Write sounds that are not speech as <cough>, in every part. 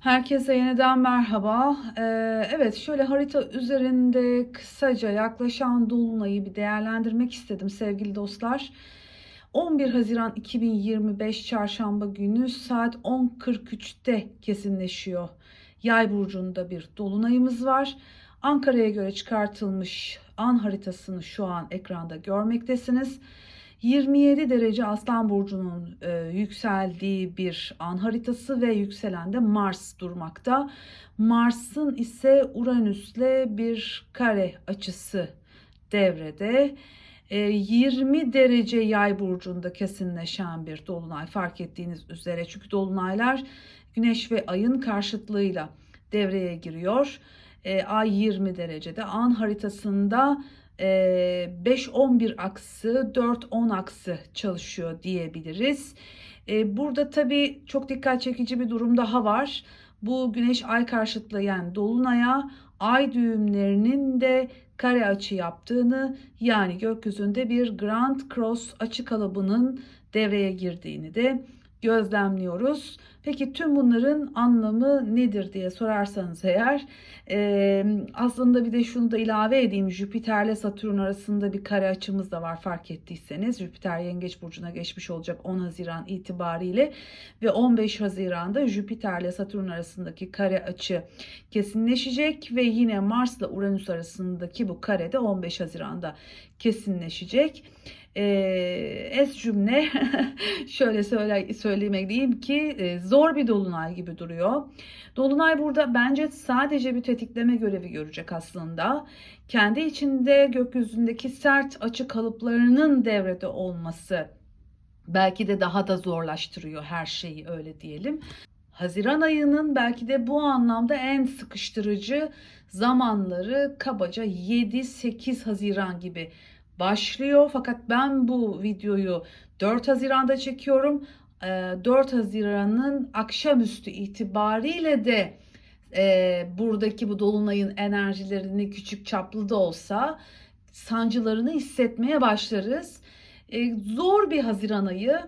Herkese yeniden merhaba. Ee, evet, şöyle harita üzerinde kısaca yaklaşan dolunayı bir değerlendirmek istedim sevgili dostlar. 11 Haziran 2025 Çarşamba günü saat 10.43'te kesinleşiyor. Yay burcunda bir dolunayımız var. Ankara'ya göre çıkartılmış an haritasını şu an ekranda görmektesiniz. 27 derece Aslan Burcu'nun e, yükseldiği bir an haritası ve yükselen de Mars durmakta. Mars'ın ise Uranüs'le bir kare açısı devrede. E, 20 derece yay burcunda kesinleşen bir dolunay fark ettiğiniz üzere. Çünkü dolunaylar güneş ve ayın karşıtlığıyla devreye giriyor. E, ay 20 derecede an haritasında 5-11 aksı, 4-10 aksı çalışıyor diyebiliriz. Burada tabii çok dikkat çekici bir durum daha var. Bu güneş ay karşıtlığı yani dolunaya ay düğümlerinin de kare açı yaptığını yani gökyüzünde bir Grand Cross açı kalıbının devreye girdiğini de gözlemliyoruz. Peki tüm bunların anlamı nedir diye sorarsanız eğer e, aslında bir de şunu da ilave edeyim. Jüpiter ile Satürn arasında bir kare açımız da var fark ettiyseniz. Jüpiter Yengeç Burcu'na geçmiş olacak 10 Haziran itibariyle ve 15 Haziran'da Jüpiter ile Satürn arasındaki kare açı kesinleşecek ve yine Mars ile Uranüs arasındaki bu kare de 15 Haziran'da kesinleşecek. Ee, es cümle <laughs> şöyle söyle, söylemek diyeyim ki e, zor bir dolunay gibi duruyor. Dolunay burada bence sadece bir tetikleme görevi görecek aslında. Kendi içinde gökyüzündeki sert açı kalıplarının devrede olması belki de daha da zorlaştırıyor her şeyi öyle diyelim. Haziran ayının belki de bu anlamda en sıkıştırıcı zamanları kabaca 7-8 Haziran gibi başlıyor. Fakat ben bu videoyu 4 Haziran'da çekiyorum. 4 Haziran'ın akşamüstü itibariyle de e, buradaki bu dolunayın enerjilerini küçük çaplı da olsa sancılarını hissetmeye başlarız. E, zor bir Haziran ayı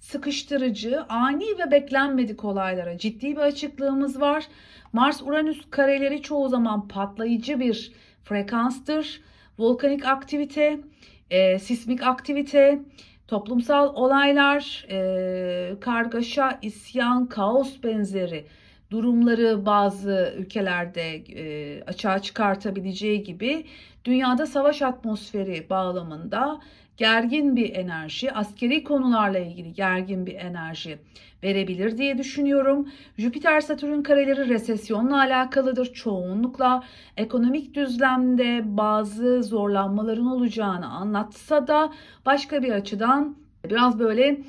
sıkıştırıcı, ani ve beklenmedik olaylara ciddi bir açıklığımız var. Mars-Uranüs kareleri çoğu zaman patlayıcı bir frekanstır. Volkanik aktivite, e, sismik aktivite, toplumsal olaylar, e, kargaşa, isyan, kaos benzeri durumları bazı ülkelerde e, açığa çıkartabileceği gibi dünyada savaş atmosferi bağlamında gergin bir enerji, askeri konularla ilgili gergin bir enerji verebilir diye düşünüyorum. Jüpiter Satürn kareleri resesyonla alakalıdır. Çoğunlukla ekonomik düzlemde bazı zorlanmaların olacağını anlatsa da başka bir açıdan biraz böyle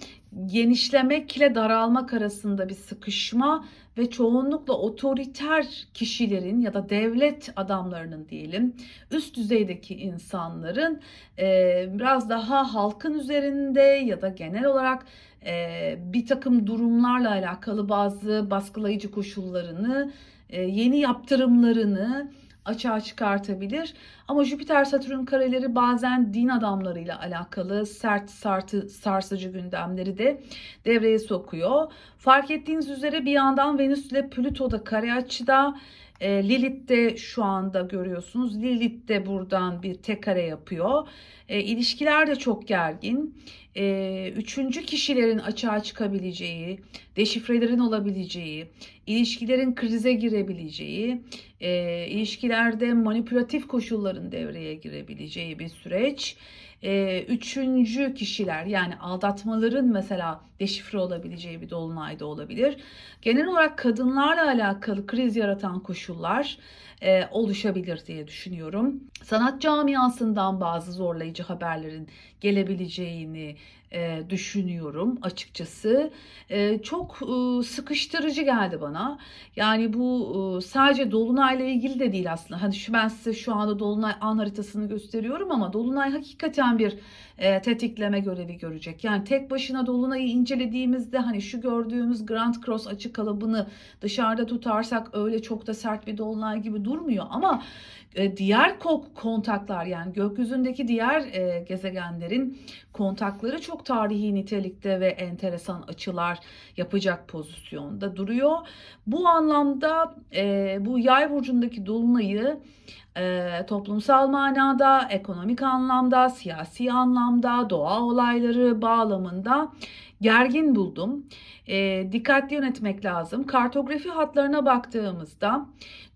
genişlemekle daralmak arasında bir sıkışma ve çoğunlukla otoriter kişilerin ya da devlet adamlarının diyelim üst düzeydeki insanların e, biraz daha halkın üzerinde ya da genel olarak e, bir takım durumlarla alakalı bazı baskılayıcı koşullarını e, yeni yaptırımlarını açığa çıkartabilir. Ama Jüpiter Satürn kareleri bazen din adamlarıyla alakalı sert sartı, sarsıcı gündemleri de devreye sokuyor. Fark ettiğiniz üzere bir yandan Venüs ile Plüto da kare açıda. E, Lilith de şu anda görüyorsunuz. Lilith de buradan bir tek kare yapıyor. E, ilişkiler de çok gergin. E, üçüncü kişilerin açığa çıkabileceği, deşifrelerin olabileceği, ilişkilerin krize girebileceği, e, ilişkilerde manipülatif koşulların devreye girebileceği bir süreç. E, üçüncü kişiler yani aldatmaların mesela deşifre olabileceği bir dolunayda olabilir. Genel olarak kadınlarla alakalı kriz yaratan koşullar e, oluşabilir diye düşünüyorum. Sanat camiasından bazı zorlayıcı haberlerin gelebileceğini e, düşünüyorum açıkçası. E, çok e, sıkıştırıcı geldi bana. Yani bu e, sadece Dolunay'la ilgili de değil aslında. Hani şu ben size şu anda Dolunay an haritasını gösteriyorum ama Dolunay hakikaten bir tetikleme görevi görecek. Yani tek başına Dolunay'ı incelediğimizde hani şu gördüğümüz Grand Cross açı kalıbını dışarıda tutarsak öyle çok da sert bir Dolunay gibi durmuyor ama diğer kontaklar yani gökyüzündeki diğer e, gezegenlerin kontakları çok çok tarihi nitelikte ve enteresan açılar yapacak pozisyonda duruyor. Bu anlamda e, bu yay burcundaki dolunayı e, toplumsal manada, ekonomik anlamda, siyasi anlamda, doğa olayları bağlamında gergin buldum. E, dikkatli yönetmek lazım. Kartografi hatlarına baktığımızda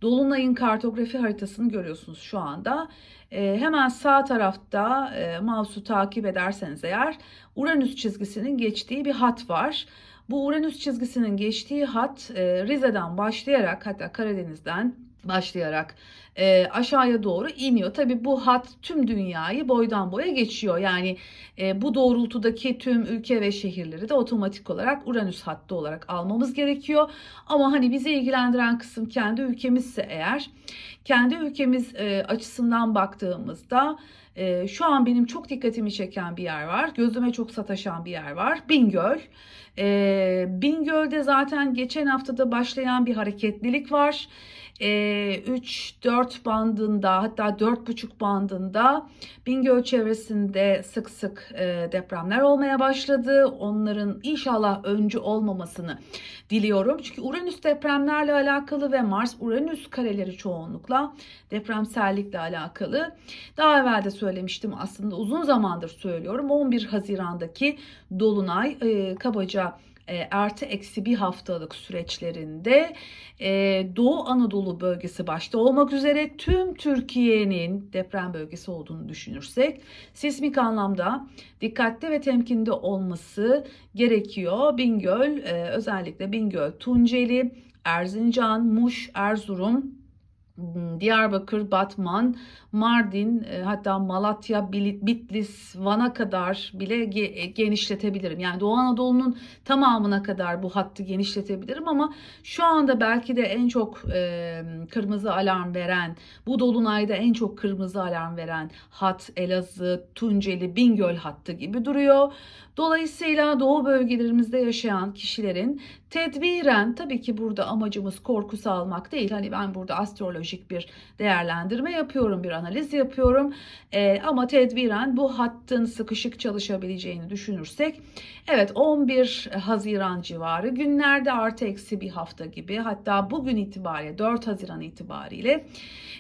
Dolunay'ın kartografi haritasını görüyorsunuz şu anda. E, hemen sağ tarafta e, mouse'u takip ederseniz eğer Uranüs çizgisinin geçtiği bir hat var. Bu Uranüs çizgisinin geçtiği hat e, Rize'den başlayarak hatta Karadeniz'den başlayarak e, aşağıya doğru iniyor. Tabi bu hat tüm dünyayı boydan boya geçiyor. Yani e, bu doğrultudaki tüm ülke ve şehirleri de otomatik olarak Uranüs hattı olarak almamız gerekiyor. Ama hani bizi ilgilendiren kısım kendi ülkemizse eğer kendi ülkemiz e, açısından baktığımızda e, şu an benim çok dikkatimi çeken bir yer var. Gözüme çok sataşan bir yer var. Bingöl. E, Bingöl'de zaten geçen haftada başlayan bir hareketlilik var. E, 3-4 bandında hatta 4,5 bandında Bingöl çevresinde sık sık e, depremler olmaya başladı. Onların inşallah öncü olmamasını diliyorum. Çünkü Uranüs depremlerle alakalı ve Mars Uranüs kareleri çoğunlukla depremsellikle alakalı. Daha evvel de söylemiştim aslında uzun zamandır söylüyorum. 11 Haziran'daki Dolunay e, kabaca e, artı eksi bir haftalık süreçlerinde e, Doğu Anadolu bölgesi başta olmak üzere tüm Türkiye'nin deprem bölgesi olduğunu düşünürsek sismik anlamda dikkatli ve temkinli olması gerekiyor. Bingöl e, özellikle Bingöl, Tunceli, Erzincan, Muş, Erzurum, Diyarbakır, Batman, Mardin, e, hatta Malatya, Bitlis, Van'a kadar bile genişletebilirim. Yani Doğu Anadolu'nun tamamına kadar bu hattı genişletebilirim ama şu anda belki de en çok e, kırmızı alarm veren, bu dolunayda en çok kırmızı alarm veren hat Elazığ, Tunceli, Bingöl hattı gibi duruyor. Dolayısıyla doğu bölgelerimizde yaşayan kişilerin tedbiren tabii ki burada amacımız korku salmak değil. Hani ben burada astrolojik bir değerlendirme yapıyorum, bir analiz yapıyorum. Ee, ama tedbiren bu hattın sıkışık çalışabileceğini düşünürsek evet 11 Haziran civarı günlerde artı eksi bir hafta gibi hatta bugün itibariyle 4 Haziran itibariyle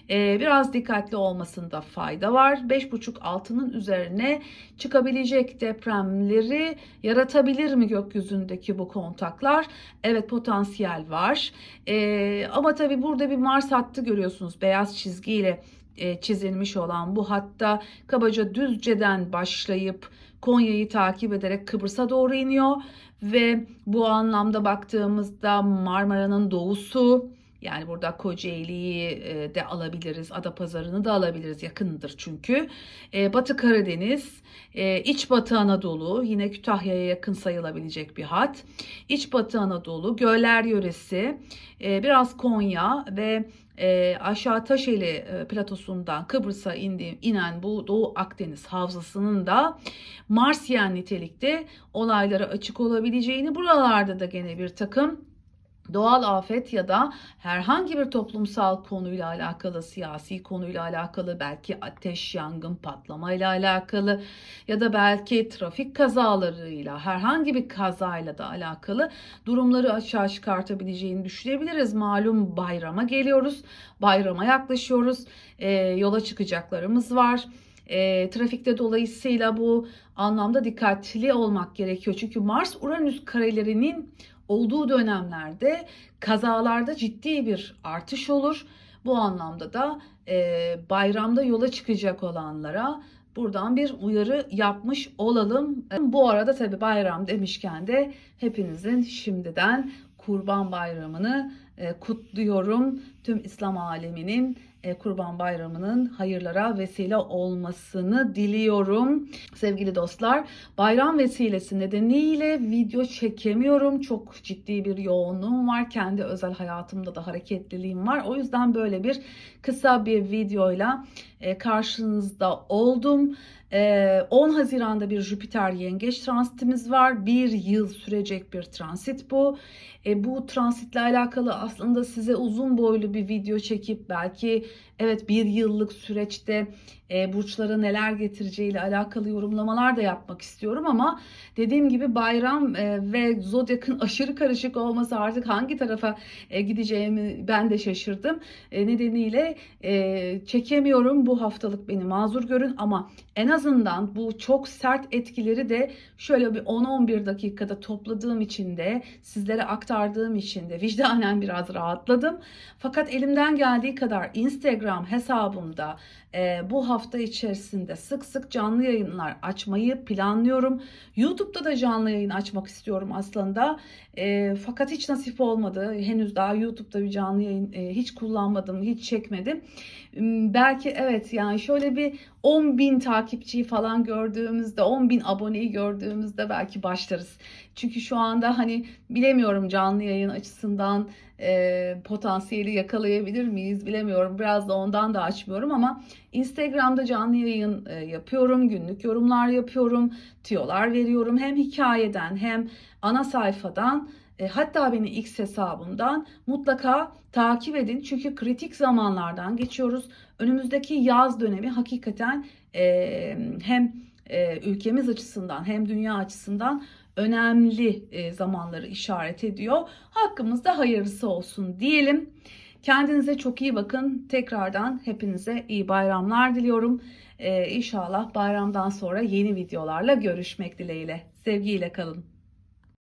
e, biraz dikkatli olmasında fayda var. 5.5-6'nın üzerine çıkabilecek depremleri yaratabilir mi gökyüzündeki bu kontaklar? Evet potansiyel var. E, ama tabii burada bir Mars hattı görüyorsunuz beyaz çizgiyle e, çizilmiş olan bu hatta kabaca Düzce'den başlayıp Konya'yı takip ederek Kıbrıs'a doğru iniyor ve bu anlamda baktığımızda Marmara'nın doğusu yani burada Kocaeli'yi e, de alabiliriz, Adapazarı'nı da alabiliriz yakındır çünkü. E, Batı Karadeniz, İç Batı Anadolu yine Kütahya'ya yakın sayılabilecek bir hat. İç Batı Anadolu, Göller yöresi, biraz Konya ve aşağı Taşeli platosundan Kıbrıs'a inen bu Doğu Akdeniz havzasının da Marsyen nitelikte olaylara açık olabileceğini buralarda da gene bir takım doğal afet ya da herhangi bir toplumsal konuyla alakalı, siyasi konuyla alakalı, belki ateş, yangın, patlama ile alakalı ya da belki trafik kazalarıyla, herhangi bir kazayla da alakalı durumları açığa çıkartabileceğini düşünebiliriz. Malum bayrama geliyoruz, bayrama yaklaşıyoruz, e, yola çıkacaklarımız var. E, trafikte dolayısıyla bu anlamda dikkatli olmak gerekiyor. Çünkü Mars Uranüs karelerinin olduğu dönemlerde kazalarda ciddi bir artış olur. Bu anlamda da e, bayramda yola çıkacak olanlara buradan bir uyarı yapmış olalım. Bu arada tabi bayram demişken de hepinizin şimdiden Kurban Bayramı'nı e, kutluyorum. Tüm İslam aleminin e, Kurban Bayramı'nın hayırlara vesile olmasını diliyorum. Sevgili dostlar, bayram vesilesi nedeniyle video çekemiyorum. Çok ciddi bir yoğunluğum var. Kendi özel hayatımda da hareketliliğim var. O yüzden böyle bir kısa bir videoyla e, karşınızda oldum. 10 Haziran'da bir Jüpiter yengeç transitimiz var. Bir yıl sürecek bir transit bu. Bu transitle alakalı aslında size uzun boylu bir video çekip belki Evet bir yıllık süreçte e, burçlara neler getireceğiyle alakalı yorumlamalar da yapmak istiyorum ama dediğim gibi bayram e, ve zodyakın <laughs> aşırı karışık olması artık hangi tarafa e, gideceğimi ben de şaşırdım. E, nedeniyle e, çekemiyorum bu haftalık beni mazur görün ama en azından bu çok sert etkileri de şöyle bir 10-11 dakikada topladığım için de sizlere aktardığım için de vicdanen biraz rahatladım. Fakat elimden geldiği kadar Instagram hesabımda e, bu hafta içerisinde sık sık canlı yayınlar açmayı planlıyorum. YouTube'da da canlı yayın açmak istiyorum aslında. E, fakat hiç nasip olmadı. Henüz daha YouTube'da bir canlı yayın e, hiç kullanmadım, hiç çekmedim. Hmm, Belki evet yani şöyle bir 10 bin takipçiyi falan gördüğümüzde, 10 bin aboneyi gördüğümüzde belki başlarız. Çünkü şu anda hani bilemiyorum canlı yayın açısından e, potansiyeli yakalayabilir miyiz bilemiyorum. Biraz da ondan da açmıyorum ama Instagram'da canlı yayın e, yapıyorum, günlük yorumlar yapıyorum, tüyolar veriyorum. Hem hikayeden hem ana sayfadan e, hatta beni X hesabımdan mutlaka takip edin. Çünkü kritik zamanlardan geçiyoruz. Önümüzdeki yaz dönemi hakikaten e, hem e, ülkemiz açısından hem dünya açısından önemli zamanları işaret ediyor. Hakkımızda hayırlısı olsun diyelim. Kendinize çok iyi bakın. Tekrardan hepinize iyi bayramlar diliyorum. Ee, inşallah bayramdan sonra yeni videolarla görüşmek dileğiyle. Sevgiyle kalın.